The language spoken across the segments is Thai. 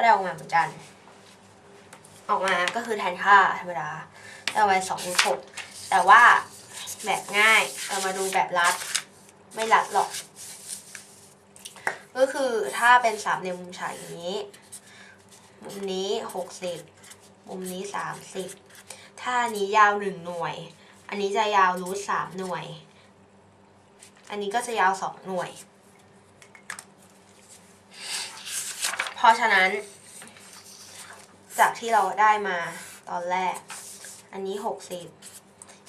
็ได้ออกมาเหมือนกัน ออกมาก็คือแทนค่าธรรมดาได้ไว้สองรูทหกแต่ว่าแบบง่ายเรามาดูแบบรัด ไม่รัดหรอก ก็คือถ้าเป็นสามเหลี่ยมมุมฉากอย่างนี้ มุมนี้หกสิบมุมนี้สามสิบถ้าอันนี้ยาวหนึ่งหน่วย อันนี้จะยาวรูทสามหน่วย อันนี้ก็จะยาวสองหน่วย เพราะฉะนั้น จากที่เราได้มาตอนแรก อันนี้หกสิบ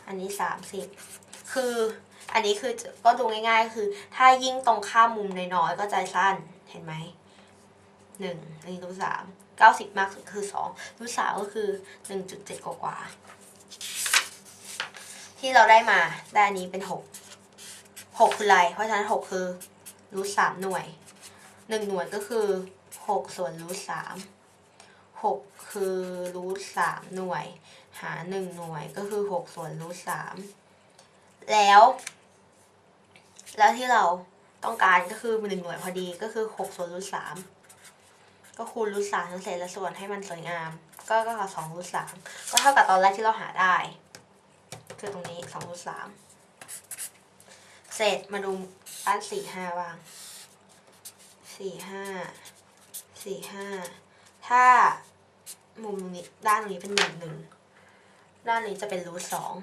อันนี้สามสิบคืออันนี้คือก็ดูง่ายๆ คือ ถ้ายิ่งตรงข้ามมุมน้อยๆก็จะสั้นเห็นไหมหนึ่งนนี้รูทสามเก้าสิบมากสุดคือสองรูทสามก็คือหนึ่งจุดเจ็ดกว่าที่เราได้มาได้อันนี้เป็นหกหกคืออะไร เพราะฉะนั้นหกคือรูทสามหน่วยหนึ่งหน่วยก็คือ หกส่วนรูทสามหกคือรูทสามหน่วย หาหนึ่งหน่วยก็คือหกส่วนรูทสามแล้ว แล้วที่เราต้องการก็คือหนึ่งหน่วยพอดีก็คือหกส่วนรูทสามก็คูณรูทสามทั้งเศษและส่วนให้มันสวยงาม ก็ก็กับสองรูทสามก็เท่ากับตอนแรกที่เราหาได้ คือตรงนี้สองรูทสามเศษมาดูด้านสี่ห้าบ้างสี่ห้า สี่ห้าถ้ามุมนี้ด้านตรงนี้เป็นหนึ่งหนึ่งด้านนี้จะเป็นรูทสอง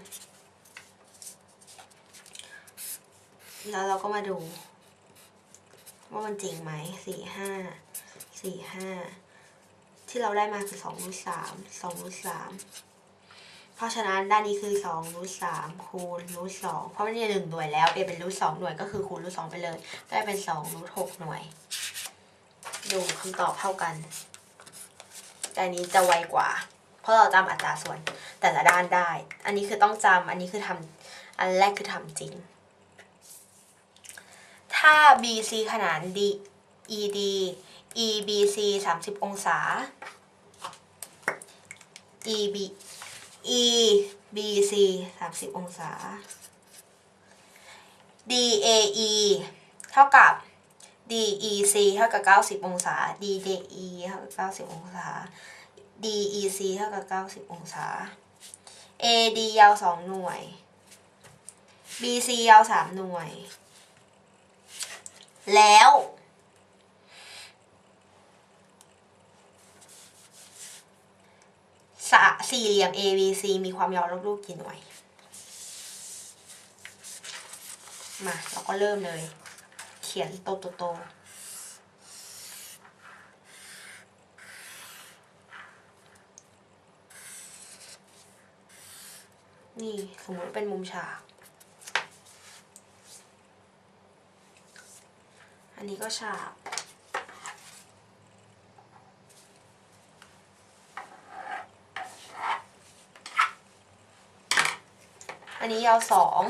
แล้วเราก็มาดู ว่ามันจริงไหมสี่ห้าสี่ห้าที่เราได้มาคือสองรูทสามสองรูทสามเพราะฉะนั้นด้านนี้คือสองรูทสามคูณรูทสองเพราะมันเนี่หนึ่งหน่วยแล้วเอเป็นรูทสองหน่วยก็คือคูณรูทสองไปเลยได้เป็นสองรูทหกหน่วย ดูคำตอบเท่ากัน แต่อันนี้จะไวกว่า เพราะเราจำอัตราส่วนแต่ละด้านได้ อันนี้คือต้องจำอันนี้คือทำอันแรกคือทำจริง ถ้า BC ขนาน D ED EBC 30 องศา EB EBC 30 องศา DAE เท่ากับ DEC เท่ากับ 90 องศา DDE เท่ากับ 90 องศา DEC เท่ากับ 90 องศา AD ยาว 2 หน่วย BC ยาว 3 หน่วย แล้วส,สี่เหลี่ยม ABC มีความยาวลบรูปกี่หน่วย มา เราก็เริ่มเลย ขียนโตโตโตนี่สมมติเป็นมุมฉาก อันนี้ก็ฉากอันนี้ยาวสอง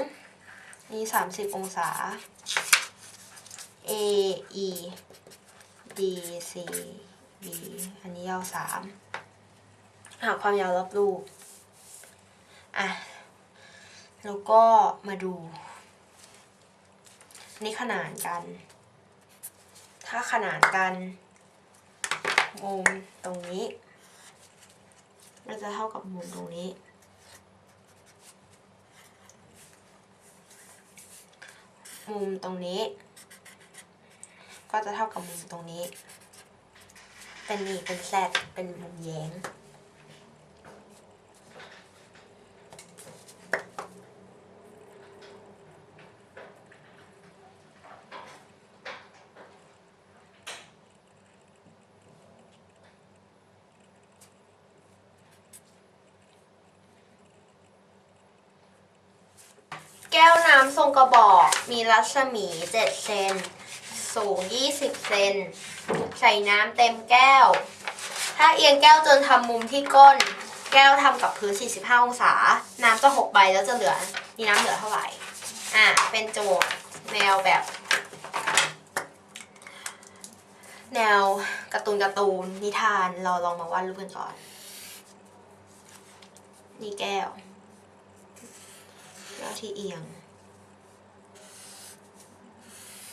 นี่สามสิบองศา A E D C B อันนี้ยาวสามหาความยาวรอบรูป อะ แล้วก็มาดู นี่ขนานกัน ถ้าขนานกันมุมตรงนี้มันจะเท่ากับมุมตรงนี้ มุมตรงนี้ ก็จะเท่ากับมุมตรงนี้ เป็นนี่เป็นแซดเป็นมุมแย้งแก้วน้ำทรงกระบอกมีรัศมี 7 เซน สูง 20 เซน ใส่น้ำเต็มแก้ว ถ้าเอียงแก้วจนทำมุมที่ก้น แก้วทำกับพื้น 45 องศา น้ำจะหกใบแล้วจะเหลือ มีน้ำเหลือเท่าไหร่ อะ เป็นโจทย์แนวแบบ แนวการ์ตูนการ์ตูนนิทาน เราลองมาวาดรูปกันก่อน นี่แก้วแล้วที่เอียง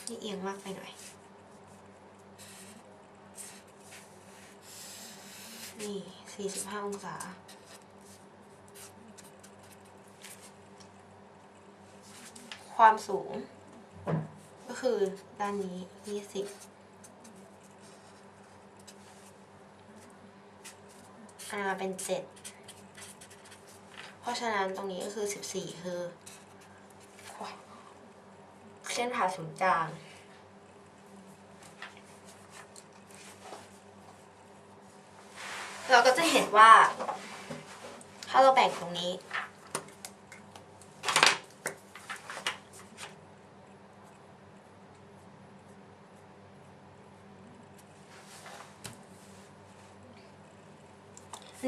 นี่เอียงมากไปหน่อย นี่สี่สิบห้าองศา ความสูง ก็คือด้านนี้ยี่สิบอ่า เป็นเจ็ดเพราะฉะนั้นตรงนี้ก็คือสิบสี่คือ เส้นผ่าศูนย์กลาง เราก็จะเห็น ว่า ถ้าเราแบ่งตรงนี้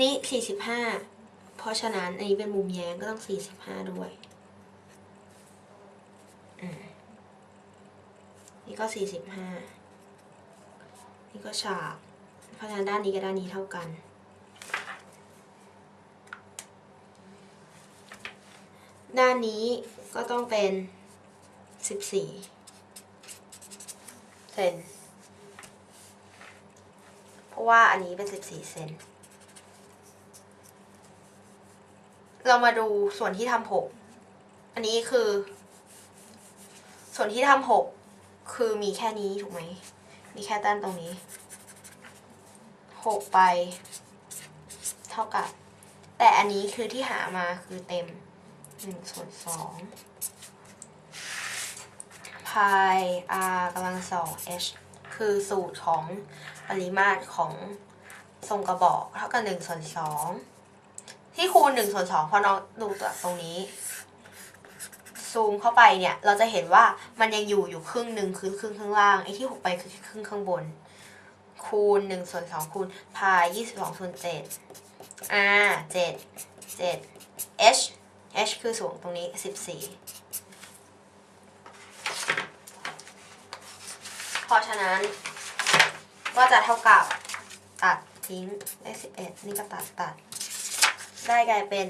นี่สี่สิบห้าเพราะฉะนั้นอันนี้เป็นมุมแย้งก็ต้องสี่สิบห้าด้วยอืมนี่ก็สี่สิบห้านี่ก็ฉาก เพราะฉะนั้นด้านนี้กับด้านนี้เท่ากัน ด้านนี้ก็ต้องเป็นสิบสี่เซนเพราะว่าอันนี้เป็นสิบสี่เซนเรามาดูส่วนที่ทำหกอันนี้คือ ส่วนที่ทำหกคือมีแค่นี้ถูกไหม มีแค่ด้านตรงนี้หกไป เท่ากับ แต่อันนี้คือที่หามาคือเต็ม หนึ่งส่วนสองพาย r กำลังสอง h คือสูตรของปริมาตรของทรงกระบอกเท่ากับหนึ่งส่วนสองที่คูณหนึ่งส่วนสองเพราะน้องดูจากตรงนี้ ซูมเข้าไปเนี่ย เราจะเห็นว่ามันยังอยู่อยู่ครึ่งหนึ่งคือครึ่งข้างล่างไอ้ที่หกไปคือครึ่งข้างบน คูณหนึ่งส่วนสองคูณพายยี่สิบสองส่วนเจ็ด r เจ็ดเจ็ด h h คือสูงตรงนี้ 14 เพราะฉะนั้นก็จะเท่ากับตัดทิ้งได้ 11 นี่ก็ตัดตัด ได้กลายเป็น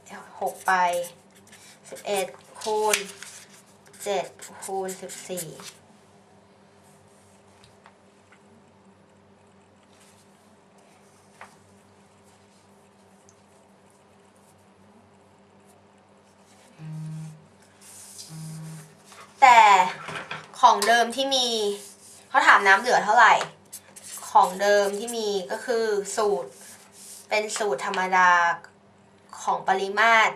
16 ไป 11คูณ7คูณ14 ของเดิมที่มีเขาถามน้ำเหลือเท่าไหร่ ของเดิมที่มีก็คือสูตร เป็นสูตรธรรมดาของปริมาตร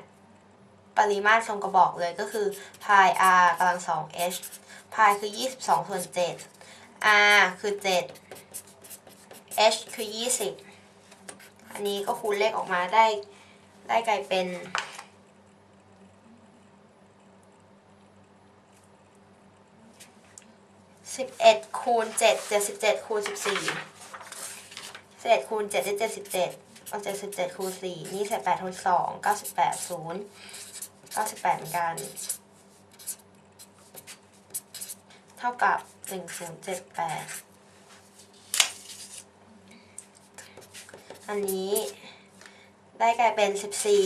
ปริมาตรทรงกระบอกเลยก็คือ pi r กำลังสอง h pi คือ 22 ส่วน 7 r คือ 7 h คือ 20 อันนี้ก็คูณเลขออกมาได้ได้กลายเป็น สิบเอ็ดคูณเจ็ดเจ็ดสิบเจ็ดคูณสิบสี่เอ็ดคูณเจ็ดได้เจ็ดสิบเจ็ดเอาเจ็ดสิบเจ็ดคูณสี่นี่ใส่แปดคูณสองเก้าสิบแปดศูนย์เก้าสิบแปดเหมือนกัน เท่ากับหนึ่งศูนย์เจ็ดแปดอันนี้ได้กลายเป็นสิบสี่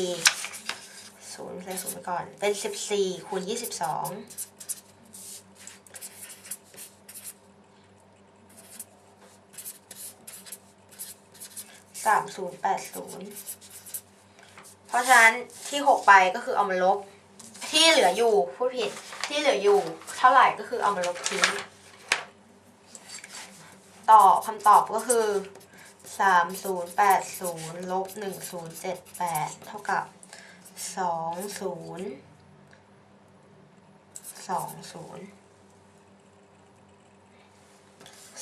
ศูนย์ใส่ศูนย์ไปก่อน เป็นสิบสี่คูณยี่สิบสอง สามศูนย์แปดศูนย์เพราะฉะนั้นที่หกไปก็คือเอามาลบ ที่เหลืออยู่พูดผิดที่เหลืออยู่เท่าไหร่ก็คือเอามาลบทิ้งตอบคำตอบก็คือสามศูนย์แปดศูนย์ลบหนึ่งศูนย์เจ็ดแปดเท่ากับสองศูนย์สองศูนย์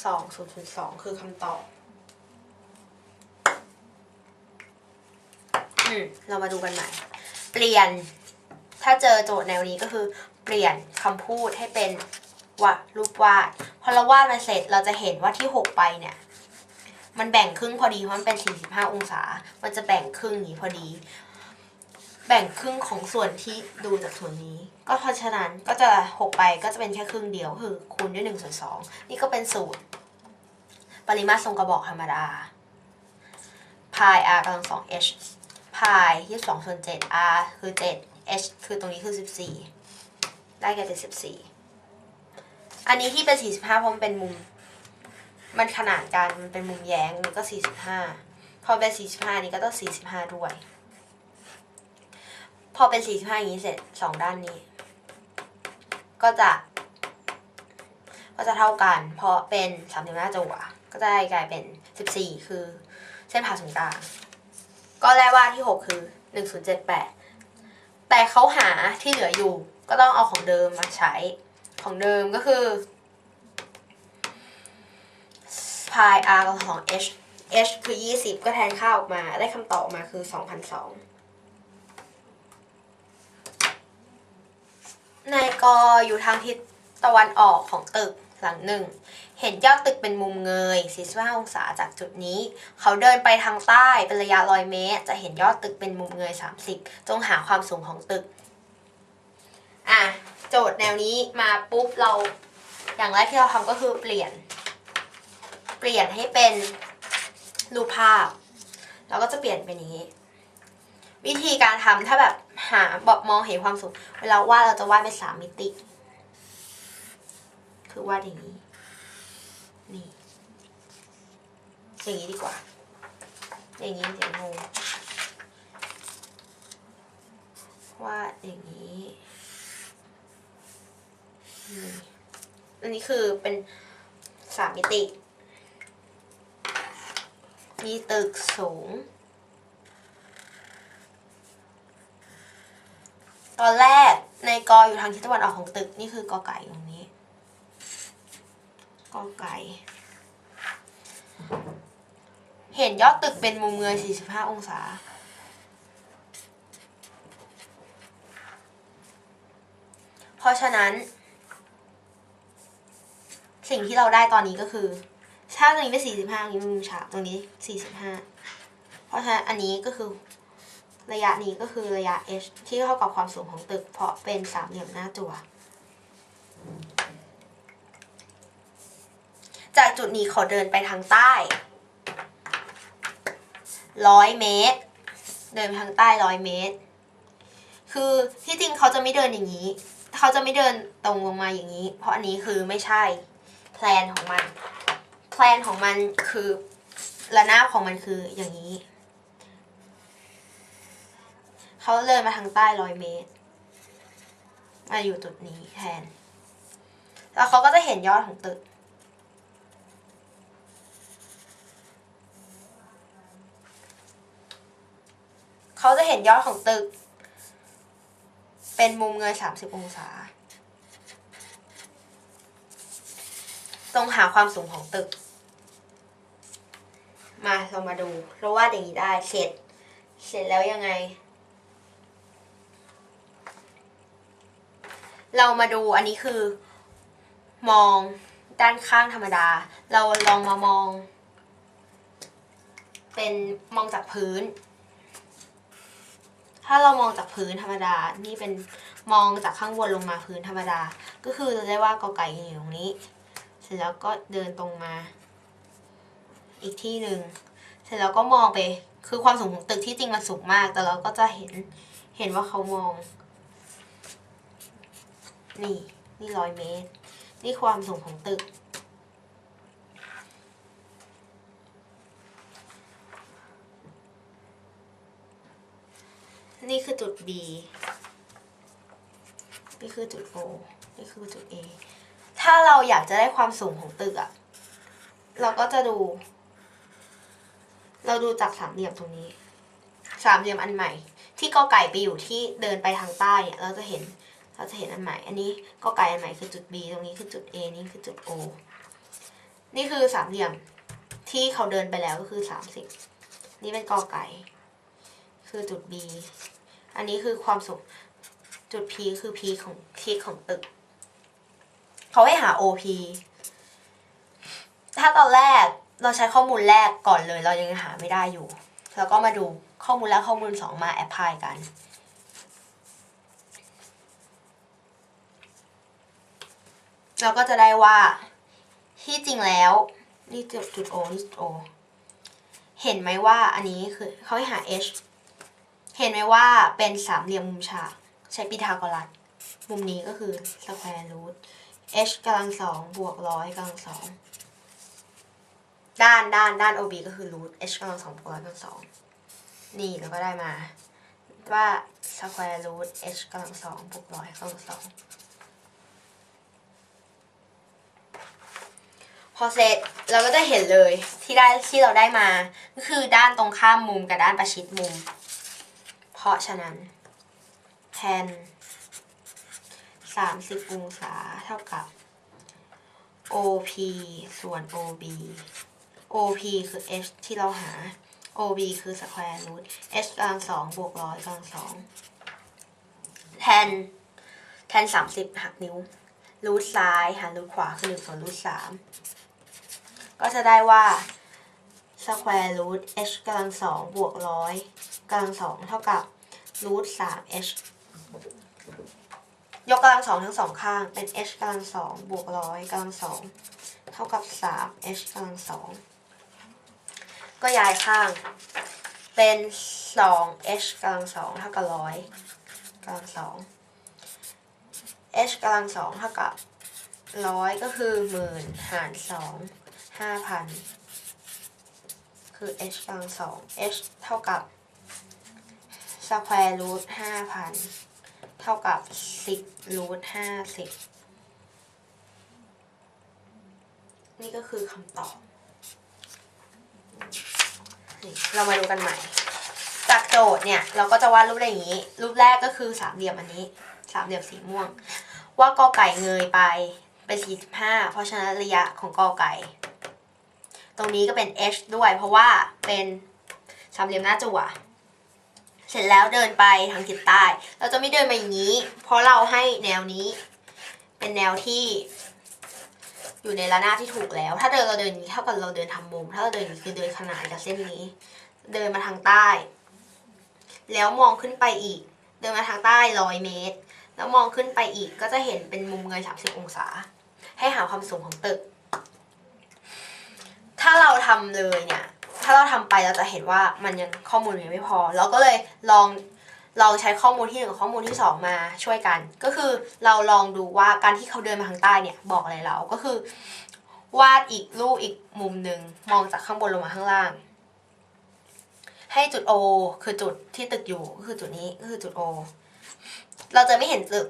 สองศูนย์สองคือคำตอบ อืมเรามาดูกันใหม่ เปลี่ยน ถ้าเจอโจทย์แนวนี้ก็คือ เปลี่ยนคำพูดให้เป็นวาดรูปวาด พอเราวาดมาเสร็จเราจะเห็นว่าที่หกไปเนี่ย มันแบ่งครึ่งพอดีเพราะมันเป็น 45 องศา มันจะแบ่งครึ่งนี้พอดี แบ่งครึ่งของส่วนที่ดูจากส่วนนี้ ก็เพราะฉะนั้นก็จะหกไปก็จะเป็นแค่ครึ่งเดียวคือคูณด้วย1ส่วน2นี่ก็เป็นสูตร ปริมาตรทรงกระบอกธรรมดา pi r กำลังสอง h ายยี่สิบสองส่วนเจ็ด r คือเจ็ด h คือตรงนี้คือสิบสี่ได้แก่เป็นสิบสี่อันนี้ที่เป็นสี่สิบห้าเพราะมันเป็นมุม มันขนานกันมันเป็นมุมแย้งมันก็สี่สิบห้าพอเป็น45นี้ก็ต้อง45ด้วย พอเป็น45อย่างนี้เสร็จสองด้านนี้ ก็จะก็จะเท่ากัน เพราะเป็นสามเหลี่ยมหน้าจั่วก็จะได้กลายเป็น14คือเส้นผ่าศูนย์กลาง ก็แรกว่าที่ 6 คือ 1078 แต่เขาหาที่เหลืออยู่ ก็ต้องเอาของเดิมมาใช้ ของเดิมก็คือ pi r กับของ h h คือ 20 ก็แทนค่าออกมา ได้คำตอบออกมาคือ 2,002นายกอยู่ทางทิศตะวันออกของตึก หลังหนึ่งเห็นยอดตึกเป็นมุมเงย 45 องศาจากจุดนี้ เขาเดินไปทางใต้เป็นระยะ 100 เมตร จะเห็นยอดตึกเป็นมุมเงย 30 จงหาความสูงของตึก อะ โจทย์แนวนี้มาปุ๊บเรา อย่างแรกที่เราทำก็คือเปลี่ยน เปลี่ยนให้เป็นรูปภาพ เราก็จะเปลี่ยนเป็นอย่างนี้ วิธีการทำถ้าแบบหาแบบมองเห็นความสูง เวลาวาดเราจะวาดเป็นสามมิติ คือวาดอย่างนี้ นี่ อย่างนี้ดีกว่า อย่างนี้เดี๋ยวงงวาดอย่างนี้นี่อันนี้คือเป็นสามมิติ มีตึกสูง ตอนแรกในกออยู่ทางทิศตะวันออกของตึก นี่คือกอไก่ตรงนี้ กอไก่ เห็นยอดตึกเป็นมุมเงย45 องศา เพราะฉะนั้น สิ่งที่เราได้ตอนนี้ก็คือ ถ้าตรงนี้เป็น45ตรงนี้เป็นมุมฉากตรงนี้ 45 เพราะฉะนั้นอันนี้ก็คือระยะนี้ก็คือระยะ h ที่เท่ากับความสูงของตึก เพราะเป็นสามเหลี่ยมหน้าจั่ว จากจุดนี้เขาเดินไปทางใต้ร้อยเมตร เดินไปทางใต้ร้อยเมตร คือที่จริงเขาจะไม่เดินอย่างนี้ เขาจะไม่เดินตรงลงมาอย่างนี้ เพราะอันนี้คือไม่ใช่แพลนของมันแพลนของมันคือระนาบของมันคืออย่างนี้ เขาเดินมาทางใต้ร้อยเมตรมาอยู่จุดนี้แทน แล้วเขาก็จะเห็นยอดของตึก เขาจะเห็นยอดของตึก เป็นมุมเงย30องศาต้องหาความสูงของตึก มาเรามาดูเราวาดอย่างนี้ได้เสร็จ เสร็จแล้วยังไง เรามาดูอันนี้คือ มองด้านข้างธรรมดา เราลองมามอง เป็นมองจากพื้น ถ้าเรามองจากพื้นธรรมดา นี่เป็นมองจากข้างบนลงมาพื้นธรรมดา ก็คือเราได้ว่ากอไก่อยู่ตรงนี้ เสร็จแล้วก็เดินตรงมา อีกที่หนึ่ง เสร็จแล้วก็มองไป คือความสูงของตึกที่จริงมันสูงมาก แต่เราก็จะเห็น เห็นว่าเขามอง นี่ นี่ร้อยเมตร นี่ความสูงของตึก นี่คือจุด B นี่คือจุด O นี่คือจุด A ถ้าเราอยากจะได้ความสูงของตึกอะเราก็จะดู เราดูจากสามเหลี่ยมตรงนี้ สามเหลี่ยมอันใหม่ ที่กอไก่ไปอยู่ที่เดินไปทางใต้เนี่ยเราจะเห็น เราจะเห็นอันใหม่ อันนี้กอไก่อันใหม่คือจุด B ตรงนี้คือจุด A นี่คือจุด O นี่คือสามเหลี่ยมที่เขาเดินไปแล้วก็คือสามสิบนี่เป็นกอไก่ คือจุด B อันนี้คือความสูงจุด P คือ P ของทิศของตึก เขาให้หา OP ถ้าตอนแรกเราใช้ข้อมูลแรกก่อนเลย เรายังหาไม่ได้อยู่ แล้วก็มาดูข้อมูลแรกข้อมูลสองมาแอพพลายกัน เราก็จะได้ว่าที่จริงแล้ว นี่จุดจุด O นี่จุด O เห็นไหมว่าอันนี้คือเขาให้หา H เห็นไหมว่าเป็นสามเหลี่ยมมุมฉาก ใช้พีทาโกรัส มุมนี้ก็คือสแควร์รูท h กำลังสองบวกร้อยกำลังสองด้านด้านด้าน OB ก็คือ root h กำลังสองบวกร้อยกำลังสองนี่เราก็ได้มา ว่า square root h กำลังสองบวกร้อยกำลังสองพอเสร็จเราก็จะเห็นเลยที่ได้ที่เราได้มา ก็คือด้านตรงข้ามมุมกับด้านประชิดมุม เพราะฉะนั้นแทน30 องศาเท่ากับ OP ส่วน OB OP คือ h ที่เราหา OB คือ square root h กำลังสองบวกร้อยกำลังสองแทนแทน 30 หักนิ้ว รูทซ้ายหารรูทขวาคือ1ส่วนรูทสามก็จะได้ว่า square root h กำลังสองบวกร้อย กำลังสองเท่ากับรูทสาม h ยกกำลังสองทั้งสองข้างเป็น h กำลังสองบวกร้อยกำลังสองเท่ากับสาม h กำลังสองก็ย้ายข้างเป็นสอง h กำลังสองเท่ากับร้อยกำลังสอง h กำลังสองเท่ากับร้อยก็คือหมื่นหารสองห้าพันคือ h กำลังสอง h เท่ากับ square root ห้าพันเท่ากับสิบรูทห้าสิบนี่ก็คือคำตอบ เรามาดูกันใหม่ จากโจทย์เนี่ย เราก็จะวาดรูปได้อย่างนี้ รูปแรกก็คือสามเหลี่ยมอันนี้ สามเหลี่ยมสีม่วง ว่ากอไก่เงยไปเป็น45เพราะฉะนั้นระยะของกอไก่ ตรงนี้ก็เป็น h ด้วย เพราะว่าเป็นสามเหลี่ยมหน้าจั่ว เสร็จแล้วเดินไปทางทิศใต้ เราจะไม่เดินมาอย่างนี้ เพราะเราให้แนวนี้ เป็นแนวที่ อยู่ในระนาบที่ถูกแล้ว ถ้าเดินเราเดินอย่างนี้เท่ากับเราเดินทำมุม ถ้าเราเดินนี้คือเดินขนานกับเส้นนี้ เดินมาทางใต้ แล้วมองขึ้นไปอีก เดินมาทางใต้ร้อยเมตร แล้วมองขึ้นไปอีกก็จะเห็นเป็นมุมเงย30 องศา ให้หาความสูงของตึก ถ้าเราทำเลยเนี่ยาเราทำไปเราจะเห็นว่ามันยังข้อมูลยังไม่พอ เราก็เลยลองลองใช้ข้อมูลที่หนึ่งกับข้อมูลที่สองมาช่วยกัน ก็คือเราลองดูว่าการที่เขาเดินมาทางใต้เนี่ยบอกอะไรเราก็คือ วาดอีกรูปอีกมุมหนึ่งมองจากข้างบนลงมาข้างล่าง ให้จุด O คือจุดที่ตึกอยู่ก็คือจุดนี้ก็คือจุด O เราจะไม่เห็นตึก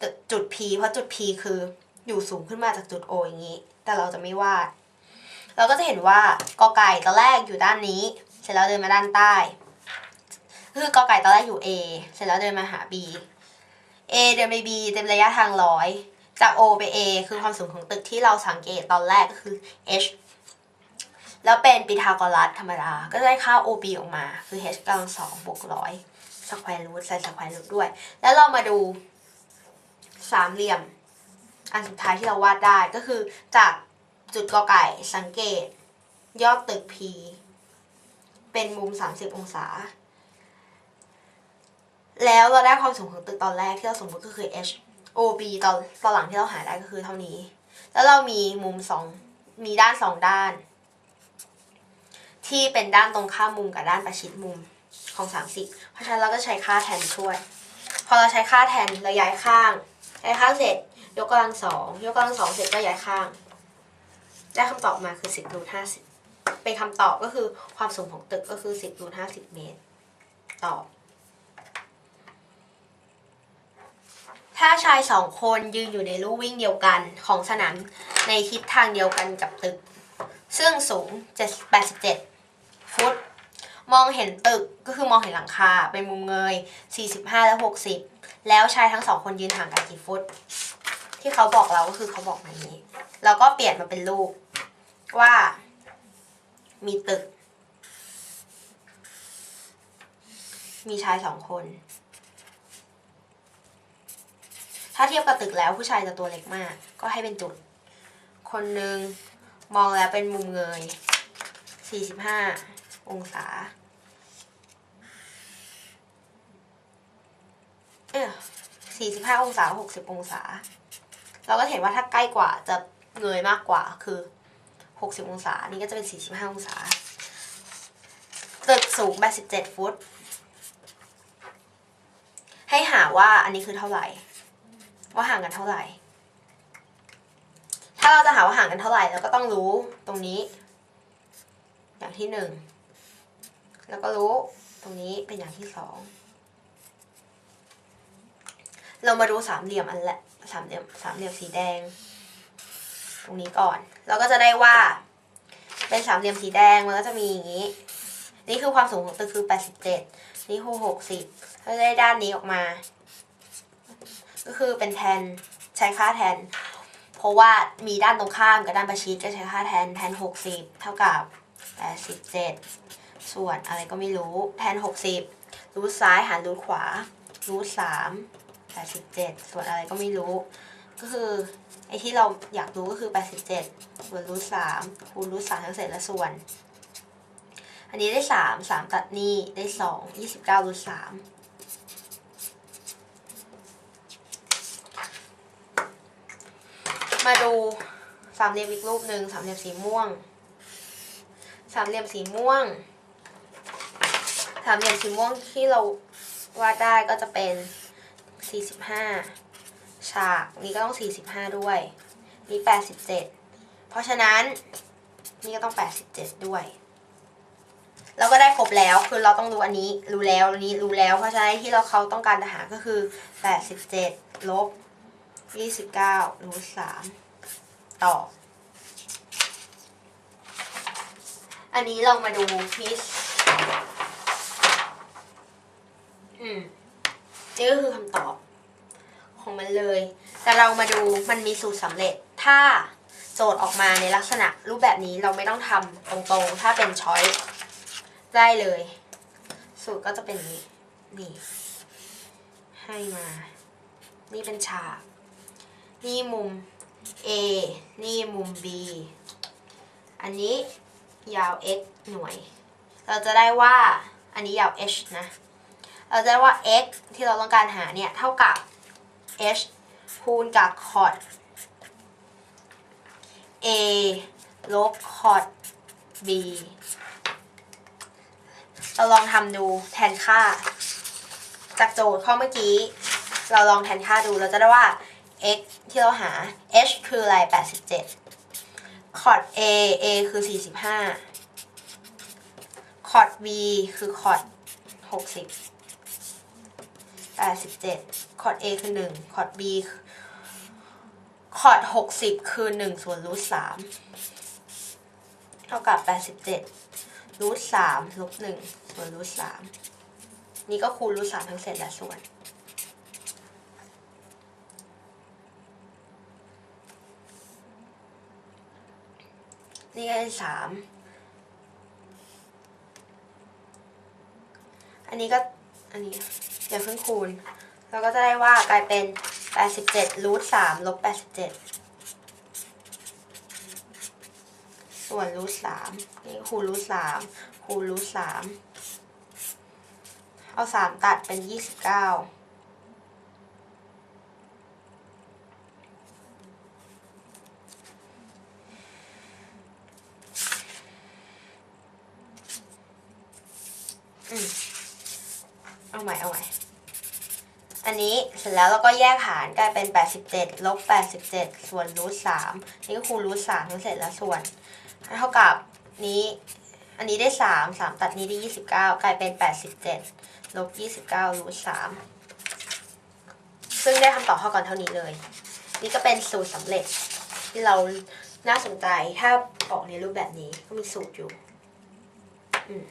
ตึกจุด P เพราะจุด P คืออยู่สูงขึ้นมาจากจุด O อย่างนี้ แต่เราจะไม่วาด เราก็จะเห็นว่ากอไก่ตอนแรกอยู่ด้านนี้ เสร็จแล้วเดินมาด้านใต้ คือกอไก่ตอนแรกอยู่ A เสร็จแล้วเดินมาหา B A เดินไป B เต็มระยะทางร้อยจาก O ไป A คือความสูงของตึกที่เราสังเกตตอนแรกก็คือ h แล้วเป็นปีทาโกรัสธรรมดา ก็จะได้ค่า OB ออกมา คือ h กำลังสองบวกร้อยสแควร์รูทใส่สแควร์รูทด้วย แล้วเรามาดูสามเหลี่ยม อันสุดท้ายที่เราวาดได้ก็คือจาก จุดกอไก่สังเกต ยอดตึก P เป็นมุม 30 องศา แล้วเราได้ความสูงของตึกตอนแรกที่เราสมมติก็คือ h OB ตอนตอนหลังที่เราหาได้ก็คือเท่านี้ แล้วเรามีมุมสองมีด้านสองด้าน ที่เป็นด้านตรงข้ามมุมกับด้านประชิดมุมของ 30 เพราะฉะนั้นเราก็ใช้ค่าแทนช่วย พอเราใช้ค่าแทนเราย้ายข้างย้ายข้างเสร็จ ยกกำลังสองยกกำลังสองเสร็จก็ย้ายข้าง ได้คำตอบมาคือ 10รูท50 เป็นคำตอบก็คือความสูงของตึกก็คือ 10รูท50 เมตร ตอบ ถ้าชายสองคนยืนอยู่ในลู่วิ่งเดียวกันของสนามในทิศทางเดียวกันกับตึก ซึ่งสูง7 87 ฟุต มองเห็นตึกก็คือมองเห็นหลังคา เป็นมุมเงย 45 และ 60 แล้วชายทั้งสองคนยืนห่างกันกี่ฟุต ที่เขาบอกเราก็คือเขาบอกมาอย่างนี้เราก็เปลี่ยนมาเป็นรูปว่า มีตึก มีชายสองคน ถ้าเทียบกับตึกแล้วผู้ชายจะตัวเล็กมาก ก็ให้เป็นจุด คนหนึ่งมองแล้วเป็นมุมเงย 45 องศา เออ45 องศา 60 องศา เราก็เห็นว่าถ้าใกล้กว่าจะเงยมากกว่าคือ 60 องศานี่ก็จะเป็น 45 องศา ตึกสูง 87 ฟุต ให้หาว่าอันนี้คือเท่าไหร่ ว่าห่างกันเท่าไหร่ ถ้าเราจะหาว่าห่างกันเท่าไหร่เราก็ต้องรู้ตรงนี้ อย่างที่หนึ่งแล้วก็รู้ตรงนี้เป็นอย่างที่สองเรามาดูสามเหลี่ยมอันแหละ สามเหลี่ยมสามเหลี่ยมสีแดง ตรงนี้ก่อน เราก็จะได้ว่า เป็นสามเหลี่ยมสีแดงมันก็จะมีอย่างนี้ นี่คือความสูงของตึกคือ 87 นี่คือ60ถ้าได้ด้านนี้ออกมา ก็คือเป็นแทนใช้ค่าแทน เพราะว่ามีด้านตรงข้ามกับด้านประชิดก็ใช้ค่าแทนแทน 60 เท่ากับ87 ส่วนอะไรก็ไม่รู้แทน 60รูทซ้ายหารรูทขวารูท3 87 ส่วนอะไรก็ไม่รู้ ก็คือไอ้ที่เราอยากรู้ก็คือ 87ส่วนรูท3คูณรูท3ทั้งเศษและส่วน อันนี้ได้ 3 3 ตัดนี่ได้ 2 29รูท3มาดูสามเหลี่ยมอีกรูปหนึ่งสามเหลี่ยมสีม่วง สามเหลี่ยมสีม่วง สามเหลี่ยมสีม่วงที่เราวาดได้ก็จะเป็น 45 ฉากนี้ก็ต้อง 45 ด้วย นี่ 87 เพราะฉะนั้นนี่ก็ต้อง 87 ด้วย เราก็ได้ครบแล้วคือเราต้องรู้อันนี้รู้แล้วอันนี้รู้แล้วเพราะฉะนั้นที่เราเขาต้องการจะหาก็คือ 87ลบ29รูท3ต่อ อันนี้เรามาดูพิสอืม นี่ก็คือคำตอบของมันเลย แต่เรามาดูมันมีสูตรสำเร็จ ถ้าโจทย์ออกมาในลักษณะรูปแบบนี้เราไม่ต้องทำตรงๆ ถ้าเป็นช้อยได้เลย สูตรก็จะเป็นนี้นี่ ให้มา นี่เป็นฉาก นี่มุม A นี่มุม B อันนี้ยาว x หน่วย เราจะได้ว่าอันนี้ยาว h นะ เราจะได้ว่า x ที่เราต้องการหาเนี่ยเท่ากับ h คูณกับ cot a ลบ cot b เราลองทำดูแทนค่า จากโจทย์ข้อเมื่อกี้ เราลองแทนค่าดูเราจะได้ว่า x ที่เราหา h คืออะไร 87 cot a a คือ 45 cot b คือ cot 60 87 cot a คือ1 cot b cot 60 คือ 1 ส่วนรูท3เท่ากับ 87รูท3ลบ1ส่วนรูท3นี่ก็คูณรูท3ทั้งเศษและส่วนนี่ก็ได้สาม อันนี้ก็ อันนี้ อย่าเพิ่งคูณ เราก็จะได้ว่ากลายเป็น 87รูท3ลบ87 ส่วนรูท3นี่คูณรูท3คูณรูท3เอา 3 ตัดเป็น 29อืมเอาใหม่เอาใหม่ อันนี้เสร็จแล้วเราก็แยกหารกลายเป็น 87ลบ87 ส่วนรูท3นี่ก็คูณรูท3ทั้งเสร็จแล้วส่วน เท่ากับนี้อันนี้ได้ 3 3 ตัดนี้ได้ 29 กลายเป็น 87ลบ29รูท3ซึ่งได้คำตอบเท่ากันเท่านี้เลย นี่ก็เป็นสูตรสำเร็จที่เราน่าสนใจถ้าออกในรูปแบบนี้ก็มีสูตรอยู่ อืม